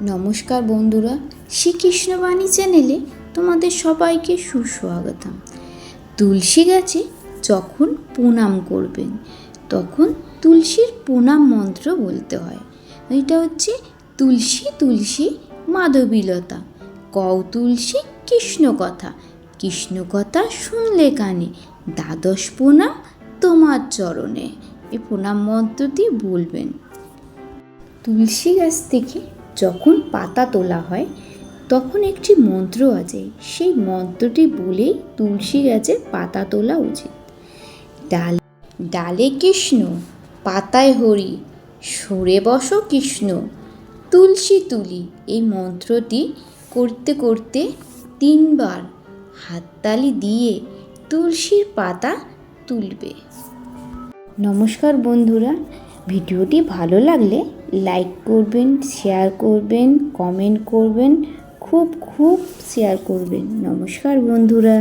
নমস্কার বন্ধুরা শ্রীকৃষ্ণবাণী চ্যানেলে তোমাদের সবাইকে সুস্বাগতম। তুলসী গাছে যখন প্রণাম করবেন, তখন তুলসীর প্রণাম মন্ত্র বলতে হয়। এটা হচ্ছে তুলসী তুলসী মাধবীলতা, কও তুলসী কৃষ্ণ কথা। কৃষ্ণ কথা শুনলে কানে দ্বাদশ প্রণাম তোমার চরণে। এই প্রণাম মন্ত্রটি বলবেন। তুলসী গাছ থেকে যখন পাতা তোলা হয়, তখন একটি মন্ত্র আছে। সেই মন্ত্রটি বলেই তুলসী গাছের পাতা তোলা উচিত। ডাল ডালে কৃষ্ণ, পাতায় হরি, সরে বসো কৃষ্ণ, তুলসী তুলি। এই মন্ত্রটি করতে করতে তিনবার হাততালি দিয়ে তুলসীর পাতা তুলবে। নমস্কার বন্ধুরা ভিডিওটি ভালো লাগলে লাইক করবেন শেয়ার করবেন কমেন্ট করবেন, খুব খুব শেয়ার করবেন। নমস্কার বন্ধুরা।